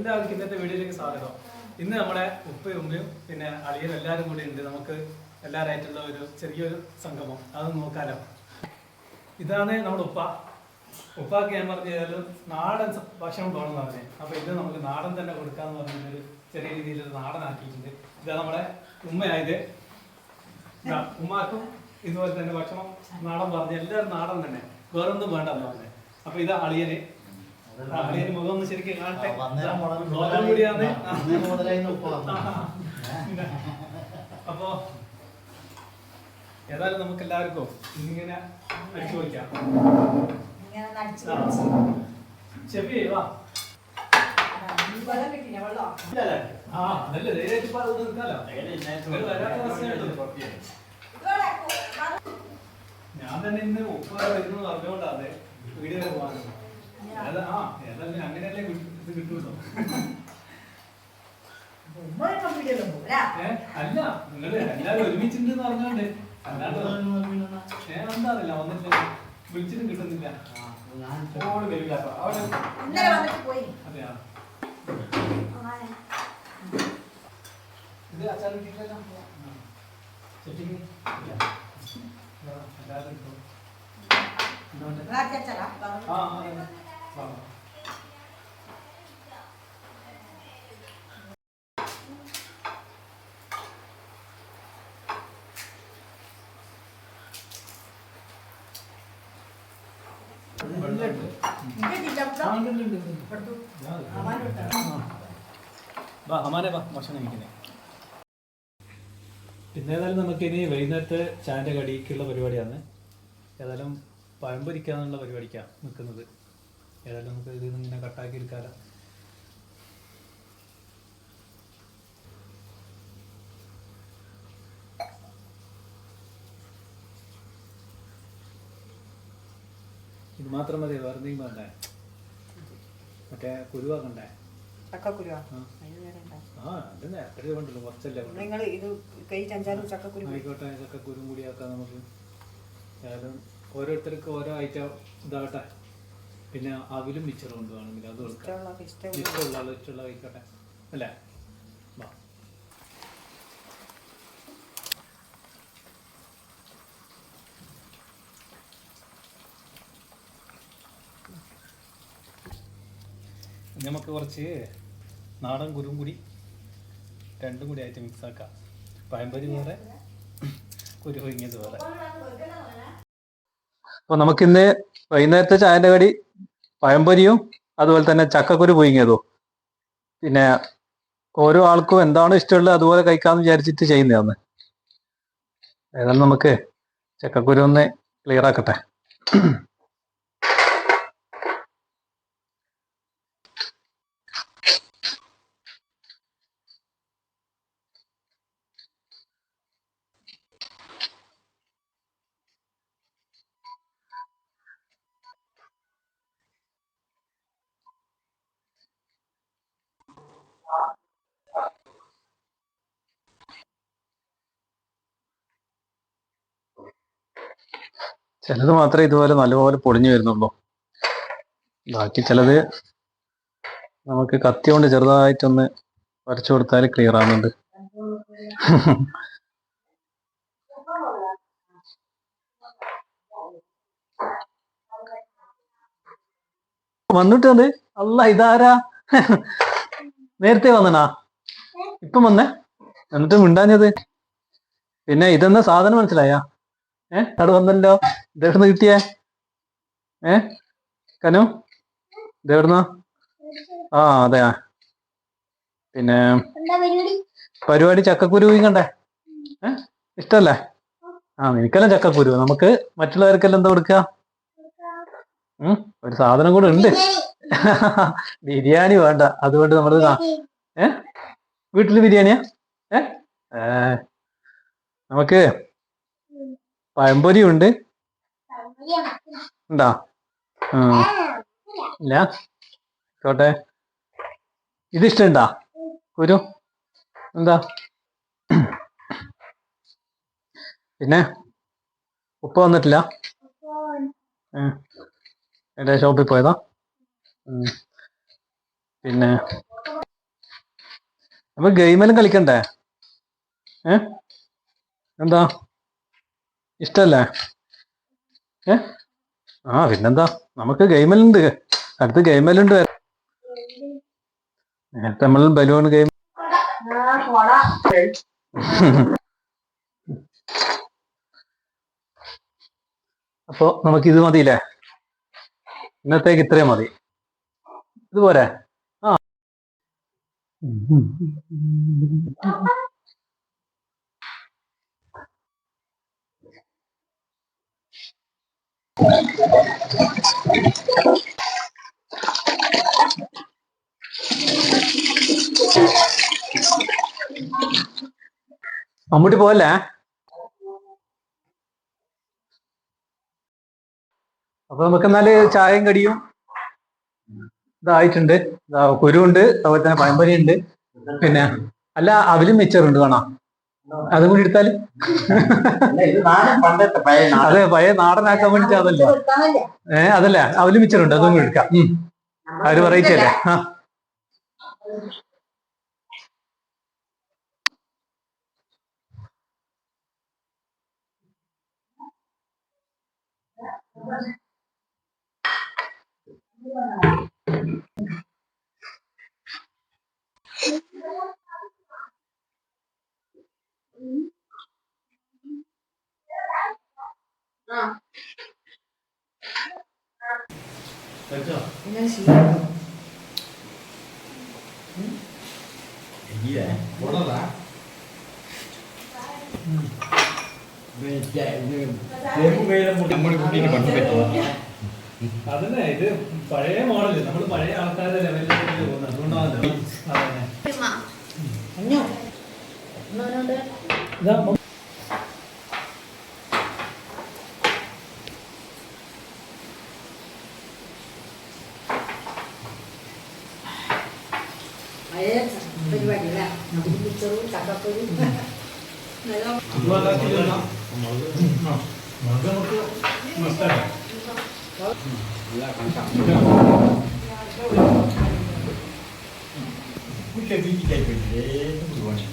എല്ലാവർക്കും ഇന്നത്തെ വീഡിയോയിലേക്ക് സ്വാഗതം. ഇന്ന് നമ്മുടെ ഉപ്പയും ഉമ്മയും പിന്നെ അളിയനും എല്ലാവരും കൂടി ഉണ്ട്. നമുക്ക് എല്ലാവരായിട്ടുള്ള ഒരു ചെറിയൊരു സംഗമം. അത് നോക്കാലോ. ഇതാണ് നമ്മുടെ ഉപ്പ. ഉപ്പാക്ക് ഞാൻ പറഞ്ഞു കഴിഞ്ഞാൽ നാടൻ ഭക്ഷണം തോന്നുന്നു പറഞ്ഞേ. അപ്പൊ ഇത് നമുക്ക് നാടൻ തന്നെ കൊടുക്കാന്ന് പറഞ്ഞൊരു ചെറിയ രീതിയിൽ ആക്കിയിട്ടുണ്ട് ഇതാ നമ്മുടെ ഉമ്മയായത്. ഉമ്മാക്കും ഇതുപോലെ തന്നെ ഭക്ഷണം നാടൻ പറഞ്ഞു എല്ലാവരും നാടൻ തന്നെ. വേറൊന്നും വേണ്ടെന്ന് പറഞ്ഞു. അപ്പൊ ഇതാ അളിയന്. മുഖം ഒന്ന് ശരിക്കും കാണട്ടെ. അപ്പോ ഏതായാലും നമുക്ക് എല്ലാവർക്കും ഇങ്ങനെ അടിച്ചു വാ. ആ അതല്ലേ ധൈര്യമായിട്ട് നിൽക്കാലോ വരാത്ത. ഞാൻ തന്നെ ഇന്ന് ഉപ്പ വരുന്നത് അറിഞ്ഞുകൊണ്ടാണ് വീഡിയോ വരെ അങ്ങനെയല്ലേ ഇത് പോകും, അല്ലേ? നിങ്ങൾ എല്ലാരും ഒരുമിച്ചുണ്ടെന്ന് അറിഞ്ഞോണ്ട് അല്ലാണ്ട് ഏ എന്താ അറിയില്ല വന്നിട്ടില്ല വിളിച്ചിട്ടും കിട്ടുന്നില്ല. ഓട് വരില്ല അതെയാ. ഇത് അച്ചാർ കിട്ടിയില്ലല്ലോ ചെട്ടിക്ക് എല്ലാവരും? ആ. പിന്നെ ഏതായാലും നമുക്ക് ഇനി വൈകുന്നേരത്തെ ചായന്റെ കടിക്കുള്ള പരിപാടിയാണ്. ഏതായാലും പഴംപൊരിക്കാന്നുള്ള പരിപാടിക്കാണ് നിൽക്കുന്നത്. ഏതായാലും നമുക്ക് ഇതിൽ നിന്ന് ഇങ്ങനെ കട്ടാക്കി എടുക്കാലോ. ഇത് മാത്രം മതി വേറെ എന്തെങ്കിലും വേണ്ടേ? മറ്റേ കുരുവാക്കണ്ടേ ചക്കക്കുരുവാ? ആ. അത് നേരത്തെ കൊണ്ടല്ലോ കുറച്ചല്ലേ നിങ്ങൾ ഇത് കൈ ചഞ്ചാലും ചക്കക്കുരു ആയിക്കോട്ടെ ഇതൊക്കെ കുരും കൂടിയാക്കാം നമുക്ക്. ഏതായാലും ഓരോരുത്തർക്ക് ഓരോ ഐറ്റം ഇതാവട്ടെ പിന്നെ അവിലും മിച്ചറും കൊണ്ട് വേണമെങ്കിൽ അത് കൊടുക്കാം ഇഷ്ടമുള്ള ഇഷ്ടമുള്ള ഇഷ്ടമുള്ള കഴിക്കട്ടെ അല്ലേ? നമുക്ക് കുറച്ച് നാടൻ കുരും കൂടി രണ്ടും കൂടി ആയിട്ട് മിക്സ് ആക്കാം. പഴംപൊരി വേറെ കുരു വേറെ. അപ്പോൾ നമുക്കിന്ന് വൈകുന്നേരത്തെ ചായന്റെ കടി പഴംപൊരിയും അതുപോലെ തന്നെ ചക്കക്കുരു പുഴുങ്ങിയതും. പിന്നെ ഓരോ ആൾക്കും എന്താണ് ഇഷ്ടമുള്ളത് അതുപോലെ കഴിക്കാമെന്ന് വിചാരിച്ചിട്ട് ചെയ്യുന്നതാണ്. ഏതായാലും നമുക്ക് ചക്കക്കുരു ഒന്ന് ക്ലിയർ ആക്കട്ടെ. ചിലത് മാത്രമേ ഇതുപോലെ നല്ലപോലെ പൊടിഞ്ഞു വരുന്നുള്ളൂ. ബാക്കി ചിലത് നമുക്ക് കത്തി കൊണ്ട് ചെറുതായിട്ടൊന്ന് വരച്ചു കൊടുത്താൽ ക്ലിയർ ആവുന്നുണ്ട്. വന്നിട്ടുണ്ട്. അല്ല ഇതാരാ? നേരത്തെ വന്നനാ ഇപ്പം വന്നേ? എന്നിട്ട് മിണ്ടാഞ്ഞത്? പിന്നെ ഇതെന്നാ സാധനം മനസ്സിലായാ? ഏ? അവിടെ വന്നല്ലോ. ഇതെവിടുന്ന് കിട്ടിയേ? ഏ? കനു? ഇതെവിടുന്ന ആ അതെയാ പിന്നെ പരിപാടി? ചക്കക്കുരുവി കണ്ടേ ഏഹ് ഇഷ്ടല്ലേ? ആ നിനക്കെല്ലാം ചക്കക്കുരു. നമുക്ക് മറ്റുള്ളവർക്കെല്ലാം എന്താ കൊടുക്ക? ഒരു സാധനം കൂടെ ഉണ്ട്. ബിരിയാണി വേണ്ട. അതുകൊണ്ട് നമ്മൾ ഏ? വീട്ടിൽ ബിരിയാണിയാ? ഏഹ് ഏ, നമുക്ക് പഴംപൊരി ഉണ്ട്? ഉണ്ടോ ഇല്ല. കോട്ടെ ഇത് ഇഷ്ടണ്ടാ കുരു. എന്താ? പിന്നെ? ഉപ്പ വന്നിട്ടില്ല? എന്റെ ഷോപ്പിൽ പോയതാ. പിന്നെ? നമ്മൾ ഗെയിമെല്ലാം കളിക്കണ്ടേ? ഏ? എന്താ? ഇഷ്ടല്ലേ? ഏ? ആ പിന്നെന്താ? നമുക്ക് ഗെയിമലുണ്ട്. അടുത്ത് ഗെയിമലുണ്ട്. നേരത്തെ നമ്മൾ ബലൂൺ ഗെയിം അപ്പോ നമുക്ക് ഇത് മതിയില്ലേ? ഇന്നത്തേക്ക് ഇത്രയും മതി. ഇതുപോലെ. ആ. മമ്മൂട്ടി പോവല്ലേ? അപ്പൊ നമുക്ക് എന്നാൽ ചായയും കടിയും ഇതായിട്ടുണ്ട്. ഇതാ കുരുണ്ട് അതുപോലെ തന്നെ പഴംപൊരി ഉണ്ട് പിന്നെ അല്ല അവലും മിച്ചറുണ്ട് കാണാം. അതും കൂടി എടുത്താൽ? അല്ല, ഇത് നാടൻ പണ്ടത്തെ പഴയ അതെ പഴയ നാടനാക്കാൻ വേണ്ടിട്ട് അതല്ല? ഏ അതല്ല അവലും മിച്ചറുണ്ട് അതും കൂടി എടുക്കാം. അവർ പറയിച്ചല്ല ആ ഇല്ലേ? ഉള്ളതാ? മറ്റേ ഇത് വേപ്പും വേലും കൂടി നമ്മുടെ കുട്ടീനെ കൊണ്ടുപറ്റുമോ അതന്നെ ഇത് പഴയ മോഡൽ നമ്മൾ പഴയ ആൾക്കാരുടെ ലെവലിലേക്ക് പോകുന്നത് അതുകൊണ്ടാണല്ലോ അതന്നെ ഇതാ മ- ഇതുപോലാക്കിയില്ല. ആ, അത് നമുക്ക് മസ്റ്റാണ്.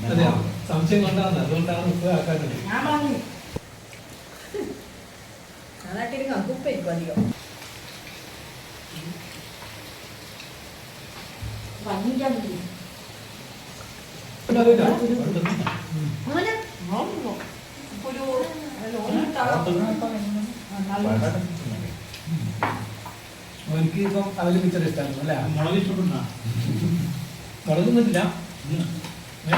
അതെയോ? സംശയം കൊണ്ടാണ് അതുകൊണ്ടാണ് ഉപ്പ് ആക്കാത്തത് ഞാൻ പറഞ്ഞു പറഞ്ഞിട്ടാ മതി അതല്ല. എനിക്ക് ഇപ്പം അവൽ മിച്ചർ ഇഷ്ടമായിരുന്നു അല്ലേ? മുളകിട്ടുണ്ടാ മുളകൊന്നുമില്ല. ഏ?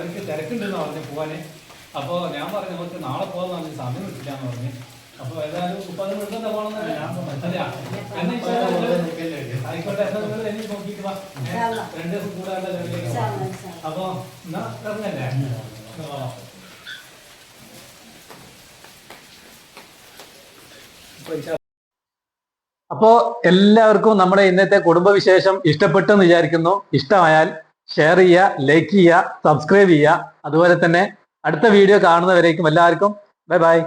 അവർക്ക് തിരക്കുണ്ടെന്ന് പറഞ്ഞു പോകാനേ അപ്പോൾ ഞാൻ പറഞ്ഞു നമുക്ക് നാളെ പോകാൻ പറഞ്ഞു സമയം കിട്ടില്ല എന്ന് പറഞ്ഞു. അപ്പോൾ ഏതായാലും മുപ്പത് മിനിറ്റ് പോകണമെന്നല്ല ഞാൻ ആയിക്കോട്ടെ. എന്നെ നോക്കിയിട്ട് വാ. രണ്ട് ദിവസം കൂടാണ്ട് അപ്പോൾ എന്നാ ഇറങ്ങല്ലേ? ആ. അപ്പൊ അപ്പോ എല്ലാവർക്കും നമ്മുടെ ഇന്നത്തെ കുടുംബവിശേഷം ഇഷ്ടപ്പെട്ടെന്ന് വിചാരിക്കുന്നു. ഇഷ്ടമായാൽ ഷെയർ ചെയ്യുക ലൈക്ക് ചെയ്യുക സബ്സ്ക്രൈബ് ചെയ്യുക. അതുപോലെ തന്നെ അടുത്ത വീഡിയോ കാണുന്നവരേക്കും എല്ലാവർക്കും ബൈ ബൈ